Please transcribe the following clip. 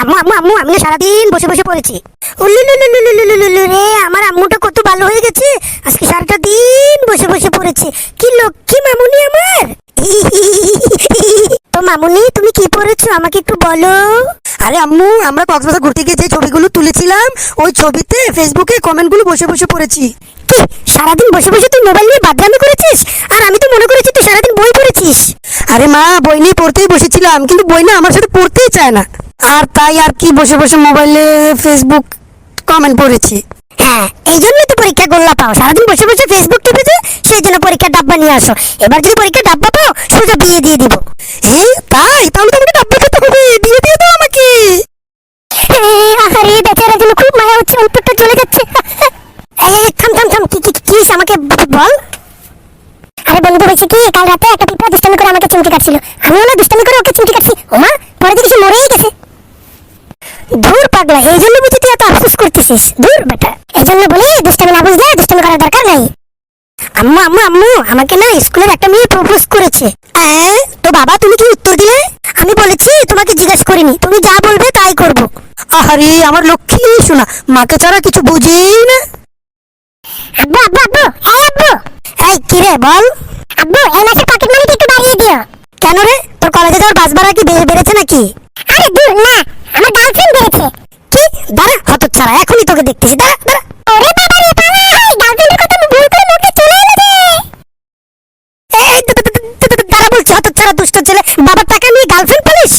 আম্মু আম্মু আম্মু আমি সারাদিন বসে বসে পড়েছি। রে আমার আম্মুটা কত ভালো হয়ে গেছে। আজকে সারাটা দিন বসে বসে পড়েছি। কি লক্ষ্মী মামুনি আমার। তো মামুনি তুমি কি পড়েছো? আমাকে একটু বলো। আরে আম্মু আমরা কক্সবাজার ঘুরতে গিয়ে যে ছবিগুলো তুলেছিলাম ওই ছবিতে ফেসবুকে কমেন্টগুলো বসে বসে পড়েছি। কি? সারাদিন বসে বসে তুই মোবাইল নিয়ে বাদরামি করেছিস? আর আমি তো মনে করেছি তুই সারাদিন বই পড়েছিস। আরে মা বই নিয়ে পড়তেই বসেছিলাম কিন্তু বই না আমার সাথে পড়তেই চায় না। আর তাই আর কি বসে বসে মোবাইলে ফেসবুক কমেন্ট পড়েছি। হ্যাঁ এই জন্যই তো পরীক্ষা গোল্লা পাও। সারাদিন বসে বসে ফেসবুক টিপেছো সেই জন্য পরীক্ষার ডাব্বা নিয়ে আসো। এবার যদি পরীক্ষার ডাব্বা পাও সোজা বিয়ে দিয়ে দিব। হ্যাঁ তাই? তাহলে তো আমাকে ডাব্বা খেতে হবে। দিয়ে দিয়ে দাও আমাকে। আরে বেচারা জন্য খুব মায়া হচ্ছে অন্তরটা চলে যাচ্ছে। এই থাম থাম থাম কি কি কি আমাকে? বল। আরে বন্ধু বলছে কি? কাল রাতে একটা পিঁপড়া দুষ্টামি করে আমাকে চিমটি কাটছিল আমিও না দুষ্টামি করে ওকে চিমটি কাটছি ওমা পরে দেখি সে মরেই গেছে দূর পাগলা এই জন্য বুঝি তুই এত আফসোস করতেছিস? দূর বেটা। এই জন্য বলি দুষ্টামি না বুঝলে দুষ্টামি করার দরকার নাই। আম্মু আম্মু আম্মু, আমাকে না স্কুলের একটা মেয়ে প্রপোজ করেছে। হ্যাঁ তো বাবা, তুমি কি উত্তর দিলে? আমি বলেছি, তোমাকে জিজ্ঞেস করিনি। তুমি যা বলবে তাই করব। আরে আমার লক্ষ্মী, শোনা, মাকে ছাড়া কিছু বুঝেই না। আব্বু আব্বু আব্বু, এই আব্বু। এই, কি রে, বল। আব্বু, এই মাসের পকেট মানিটা একটু বাড়িয়ে দিও। কেন রে? তোর কলেজে যাওয়ার বাস ভাড়া কি বেড়েছে নাকি? আরে দূর, না, আমার গার্লফ্রেন্ড বেড়েছে। কি? দাঁড়া হতচ্ছাড়া এখনই তোকে দেখতেছি, দাঁড়া বাবা ভুল করে মুখে চলে এলো দাঁড়া বলছি, হতচ্ছাড়া দুষ্ট ছেলে। বাবার টাকা নিয়ে গার্লফ্রেন্ড পালিস